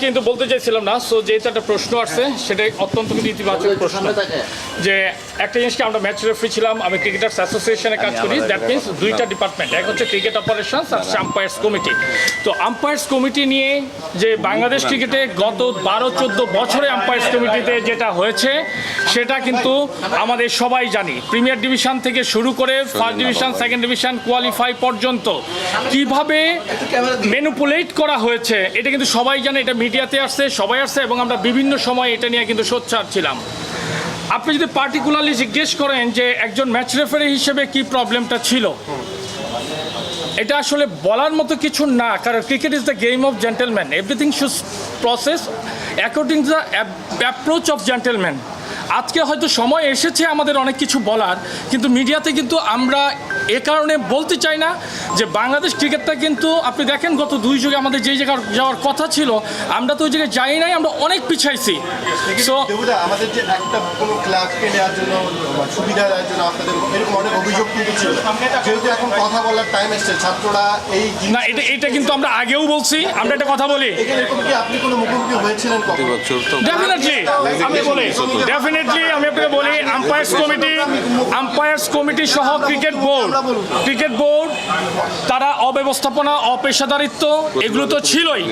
আজকে কিন্তু বলতে চাইছিলাম না সো যেহেতু একটা প্রশ্ন আসছে সেটা অত্যন্ত কিন্তু ইতিবাচক প্রশ্ন। যে একটা জিনিসকে আমরা ম্যাচ রেফারি ছিলাম, আমি ক্রিকেটার্স অ্যাসোসিয়েশনে কাজ করি দ্যাট মিনস দুইটা ডিপার্টমেন্ট এক হচ্ছে ক্রিকেট অপারেশন আর আম্পায়ার্স কমিটি তো আম্পায়ার্স কমিটি নিয়ে যে বাংলাদেশ ক্রিকেটে গত বারো চোদ্দ বছরে আম্পায়ার্স কমিটিতে যেটা হয়েছে সেটা কিন্তু আমাদের সবাই জানি। প্রিমিয়ার ডিভিশন থেকে শুরু করে first division, second division, qualify পর্যন্ত কীভাবে ম্যানুপুলেট করা হয়েছে, এটা কিন্তু সবাই জানে, এটা মিডিয়াতে আসছে, সবাই আসছে, এবং আমরা বিভিন্ন সময় এটা নিয়ে কিন্তু সোচ্চার ছিলাম। আপনি যদি পার্টিকুলারলি জিজ্ঞেস করেন যে একজন ম্যাচ রেফারি হিসেবে কি প্রবলেমটা ছিল, এটা আসলে বলার মতো কিছু না, কারণ cricket is the game of gentleman everything should process according the approach of gentleman আজকে হয়তো সময় এসেছে আমাদের অনেক কিছু বলার কিন্তু মিডিয়াতে কিন্তু আমরা এ কারণে বলতে চাই না যে বাংলাদেশ ক্রিকেটটা কিন্তু আপনি দেখেন গত দুই যুগে আমাদের যেই জায়গায় যাওয়ার কথা ছিল আমরা তো ওই জায়গায় যাই নাই আমরা অনেক পিছাইছি। সো আমাদের যে একটা কোনো ক্লাবকে নেওয়ার জন্য সুবিধা দেওয়ার জন্য আপনাদের এরকম অনেক অভিযোগ কিন্তু ছিল। যেহেতু এখন কথা বলার টাইম এসছে ছাত্ররা এই না এটা এটা কিন্তু আমরা আগেও বলছি আমরা একটা কথা বলি। এরকম কি আপনি কোনো মুখোমুখি হয়েছিলেন কখন? ডেফিনেটলি আমি বলি ডেফিনেটলি আমি আপনাকে বলি আম্পায়ার্স কমিটি আম্পায়ার্স কমিটি সহ ক্রিকেট বোর্ড ক্রিকেট বোর্ড তারা অব্যবস্থাপনা অপেশাদারিত্ব এগুলো তো ছিলই।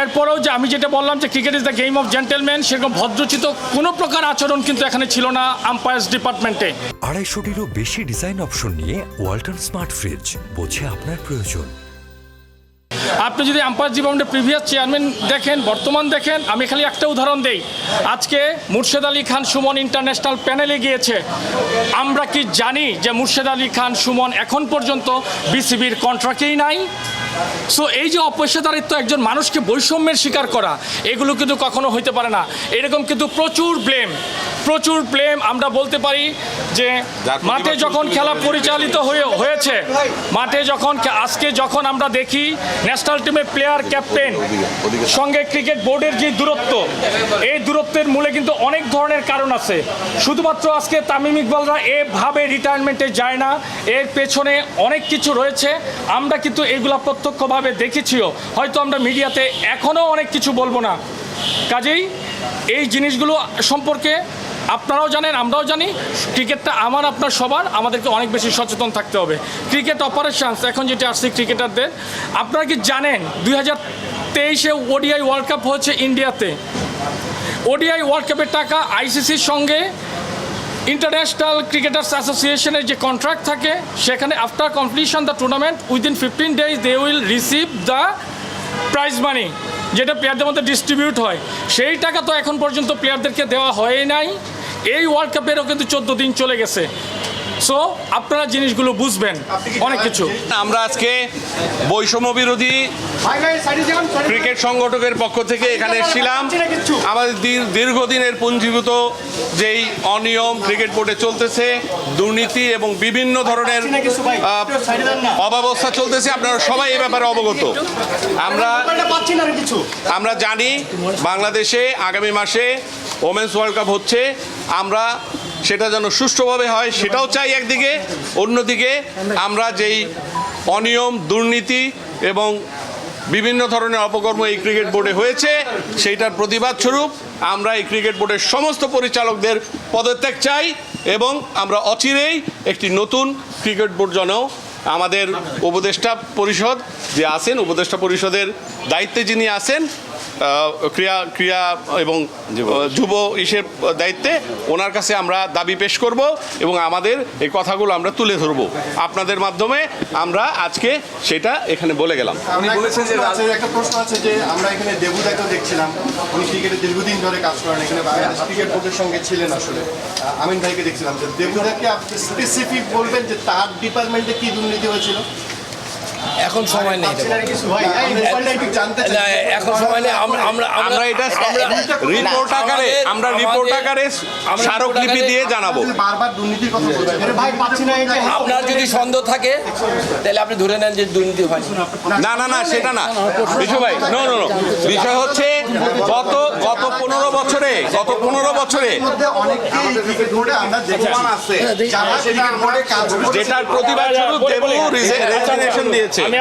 এরপরেও যে আমি যেটা বললাম যে cricket is the game of gentleman সেরকম ভদ্রচিত কোনো প্রকার আচরণ কিন্তু এখানে ছিল না আম্পায়ার্স ডিপার্টমেন্টে আড়াইশোটিরও বেশি ডিজাইন অপশন নিয়ে ওয়ালটন স্মার্ট ফ্রিজ বোঝে আপনার প্রয়োজন। আপনি যদি আম্পায়ার ডিপার্টমেন্টের প্রিভিয়াস চেয়ারম্যান দেখেন, বর্তমান দেখেন, আমি খালি একটা উদাহরণ দেই। আজকে মুর্শেদ আলী খান সুমন ইন্টারন্যাশনাল প্যানেলে গিয়েছে। আমরা কি জানি যে মুর্শেদ আলী খান সুমন এখন পর্যন্ত বিসিবির কন্ট্রাক্টেই নাই? সো এই যে অপেশাদারিত্ব একজন মানুষকে বৈষম্যের শিকার করা, এগুলো কিন্তু কখনো হইতে পারে না। এরকম কিন্তু প্রচুর ব্লেম প্রচুর ব্লেম আমরা বলতে পারি যে মাঠে যখন খেলা পরিচালিত হয়ে হয়েছে মাঠে যখন আজকে যখন আমরা দেখি ন্যাশনাল টিমের প্লেয়ার ক্যাপ্টেন সঙ্গে ক্রিকেট বোর্ডের যে দূরত্ব এই দূরত্বের মূলে কিন্তু অনেক ধরনের কারণ আছে। শুধুমাত্র আজকে তামিম ইকবালরা এভাবে রিটায়ারমেন্টে যায় না এর পেছনে অনেক কিছু রয়েছে। আমরা কিন্তু এগুলা প্রত্যক্ষভাবে দেখেছিও। হয়তো আমরা মিডিয়াতে এখনও অনেক কিছু বলব না। কাজেই এই জিনিসগুলো সম্পর্কে আপনারাও জানেন, আমরাও জানি। ক্রিকেটটা আমার, আপনার সবার। আমাদেরকে অনেক বেশি সচেতন থাকতে হবে। ক্রিকেট অপারেশনস, এখন যেটা আসছে ক্রিকেটারদের, আপনারা কি জানেন, দুই হাজার তেইশে ওডিআই ওয়ার্ল্ড কাপ হয়েছে ইন্ডিয়াতে। ওডিআই ওয়ার্ল্ড কাপের টাকা আইসিসির সঙ্গে ইন্টারন্যাশনাল ক্রিকেটার্স অ্যাসোসিয়েশনের যে কন্ট্রাক্ট থাকে, সেখানে after completion the tournament within fifteen days they will receive the prize money যেটা প্লেয়ারদের মধ্যে ডিস্ট্রিবিউট হয়, সেই টাকা তো এখন পর্যন্ত প্লেয়ারদেরকে দেওয়া হয় নাই। এই ওয়ার্ল্ড কাপেরও কিন্তু চোদ্দ দিন চলে গেছে। সো আপনারা জিনিসগুলো বুঝবেন অনেক কিছু। আমরা আজকে বৈষম্য বিরোধী ক্রিকেট সংগঠকের পক্ষ থেকে এখানে এসেছিলাম। আমাদের দীর- দীর্ঘদিনের পুঞ্জীভূত যেই অনিয়ম ক্রিকেট বোর্ডে চলতেছে দুর্নীতি এবং বিভিন্ন ধরনের অব্যবস্থা চলতেছে আপনারা সবাই এ ব্যাপারে অবগত। আমরা আমরা জানি বাংলাদেশে আগামী মাসে ওমেন্স ওয়ার্ল্ড কাপ হচ্ছে। আমরা সেটা যেন সুষ্ঠুভাবে হয়, সেটাও চাই একদিকে। অন্যদিকে আমরা যেই অনিয়ম, দুর্নীতি এবং বিভিন্ন ধরনের অপকর্ম এই ক্রিকেট বোর্ডে হয়েছে, সেইটার প্রতিবাদ স্বরূপ আমরা এই ক্রিকেট বোর্ডের সমস্ত পরিচালকদের পদত্যাগ চাই এবং আমরা অচিরেই একটি নতুন ক্রিকেট বোর্ড যেন আমাদের উপদেষ্টা পরিষদ যে আছেন, উপদেষ্টা পরিষদের দায়িত্বে যিনি আছেন ক্রিয়া ক্রিয়া এবং যুব। ইসের দায়িত্বে ওনার কাছে আমরা দাবি পেশ করব এবং আমাদের এই কথাগুলো আমরা তুলে ধরব। আপনাদের মাধ্যমে আমরা আজকে সেটা এখানে বলে গেলাম। উনি বলেছেন যে একটা প্রশ্ন আছে যে আমরা এখানে দেবুদাকে দেখছিলাম। উনি ক্রিকেটে দীর্ঘদিন ধরে কাজ করেন এখানে বাংলাদেশ ক্রিকেট বোর্ডের সঙ্গে ছিলেন আসলে। আমিন ভাইকে দেখছিলাম যে দেবুদাকে আপনি স্পেসিফিক বলবেন যে তার ডিপার্টমেন্টে কি দুর্নীতি হয়েছিল? এখন সময় নেই এখন সময় নেই আমরা আমরা আমরা এটা রিপোর্ট আকারে আমরা রিপোর্ট আকারে স্মারকলিপি দিয়ে জানাব বারবার দুর্নীতির কথা ভাই না এই আপনার যদি সন্দেহ থাকে তাহলে আপনি ধরে নেন যে দুর্নীতি হয় না না না সেটা না বিশু ভাই নো নো নো বিষয় হচ্ছে গত গত পনেরো বছরে গত পনেরো বছরে যেটার প্রতিবাদ স্বরূপ রেজিগনেশন দিয়েছে আমি